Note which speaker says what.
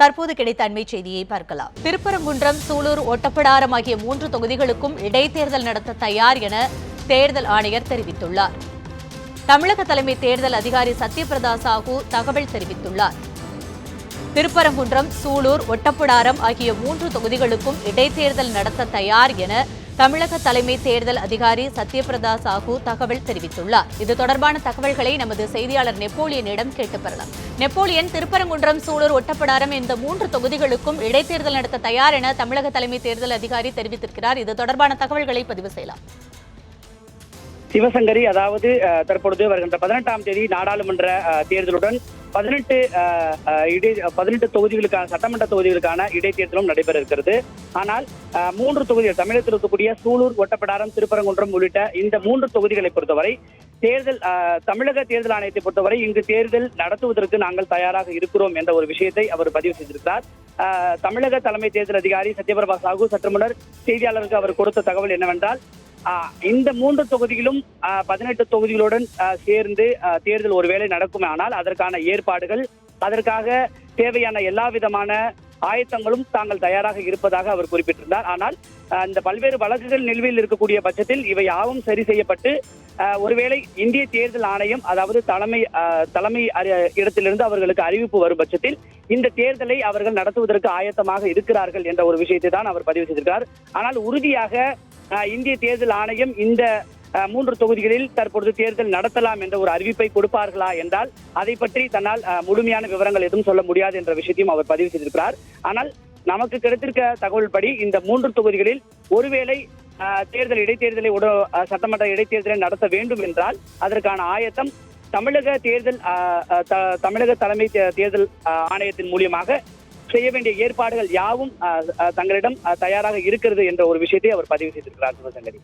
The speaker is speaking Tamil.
Speaker 1: தற்போது கிடைத்த அண்மை செய்தியை பார்க்கலாம். திருப்பரங்குன்றம் சூலூர் ஒட்டப்பிடாரம் ஆகிய மூன்று தொகுதிகளுக்கும் இடைத்தேர்தல் நடத்த தயார் என தேர்தல் ஆணையர் தெரிவித்துள்ளார். தமிழக தலைமை தேர்தல் அதிகாரி சத்யபிரதா சாஹூ தகவல் தெரிவித்துள்ளார். திருப்பரங்குன்றம் சூலூர் ஒட்டப்பிடாரம் ஆகிய மூன்று தொகுதிகளுக்கும் இடைத்தேர்தல் நடத்த தயார் என தமிழக தலைமை தேர்தல் அதிகாரி சத்யபிரதா சாஹூ தகவல் தெரிவித்துள்ளார். இது தொடர்பான தகவல்களை நமது செய்தியாளர் நெப்போலியனிடம் கேட்டு பெறலாம். நெப்போலியன் திருப்பரங்குன்றம் சூலூர் ஒட்டப்படாரம் இந்த மூன்று தொகுதிகளுக்கும் இடைத்தேர்தல் நடத்த தயார் என தமிழக தலைமை தேர்தல் அதிகாரி தெரிவித்திருக்கிறார். இது தொடர்பான தகவல்களை பதிவு செய்யலாம்.
Speaker 2: சிவசங்கரி அதாவது தற்பொழுது வருகின்ற பதினெட்டாம் தேதி நாடாளுமன்ற தேர்தலுடன் பதினெட்டு இடை பதினெட்டு தொகுதிகளுக்கான சட்டமன்ற தொகுதிகளுக்கான இடைத்தேர்தலும் நடைபெற இருக்கிறது. ஆனால் மூன்று தொகுதிகள் தமிழகத்தில் இருக்கக்கூடிய சூலூர் ஒட்டப்பிடாரம் திருப்பரங்குன்றம் உள்ளிட்ட இந்த மூன்று தொகுதிகளை பொறுத்தவரை தேர்தல் தமிழக தேர்தல் ஆணையத்தை பொறுத்தவரை இங்கு தேர்தல் நடத்துவதற்கு நாங்கள் தயாராக இருக்கிறோம் என்ற ஒரு விஷயத்தை அவர் பதிவு செய்திருக்கிறார். தமிழக தலைமை தேர்தல் அதிகாரி சத்யபிரபா சாகு சற்று முன்னர் செய்தியாளருக்கு அவர் கொடுத்த தகவல் என்னவென்றால் இந்த மூன்று தொகுதிகளும் பதினெட்டு தொகுதிகளுடன் சேர்ந்து தேர்தல் ஒருவேளை நடக்கும் ஆனால் அதற்கான ஏற்பாடுகள் அதற்காக தேவையான எல்லா விதமான ஆயத்தங்களும் தாங்கள் தயாராக இருப்பதாக அவர் குறிப்பிட்டிருந்தார். ஆனால் இந்த பல்வேறு வழக்குகள் நிலுவையில் இருக்கக்கூடிய பட்சத்தில் இவை யாவும் சரி செய்யப்பட்டு ஒருவேளை இந்திய தேர்தல் ஆணையம் அதாவது தலைமை தலைமை அறி- இடத்திலிருந்து அவர்களுக்கு அறிவிப்பு வரும் பட்சத்தில் இந்த தேர்தலை அவர்கள் நடத்துவதற்கு ஆயத்தமாக இருக்கிறார்கள் என்ற ஒரு விஷயத்தை தான் அவர் பதிவு செய்திருக்கிறார். ஆனால் உறுதியாக இந்திய தேர்தல் ஆணையம் இந்த மூன்று தொகுதிகளில் தற்பொழுது தேர்தல் நடத்தலாம் என்ற ஒரு அறிவிப்பை கொடுப்பார்களா என்றால் அதை பற்றி தன்னால் முழுமையான விவரங்கள் எதுவும் சொல்ல முடியாது என்ற விஷயத்தையும் அவர் பதிவு செய்திருக்கிறார். ஆனால் நமக்கு கிடைத்திருக்க தகவல் படி இந்த மூன்று தொகுதிகளில் ஒருவேளை தேர்தல் இடைத்தேர்தலை உட சட்டமன்ற இடைத்தேர்தலை நடத்த வேண்டும் என்றால் அதற்கான ஆயத்தம் தமிழக தேர்தல் த- தமிழக தலைமை தே- தேர்தல் ஆணையத்தின் மூலியமாக செய்ய வேண்டிய ஏற்பாடுகள் யாவும் தங்களிடம் தயாராக இருக்கிறது என்ற ஒரு விஷயத்தை அவர் பதிவு செய்திருக்கிறார் சிவசங்கரி.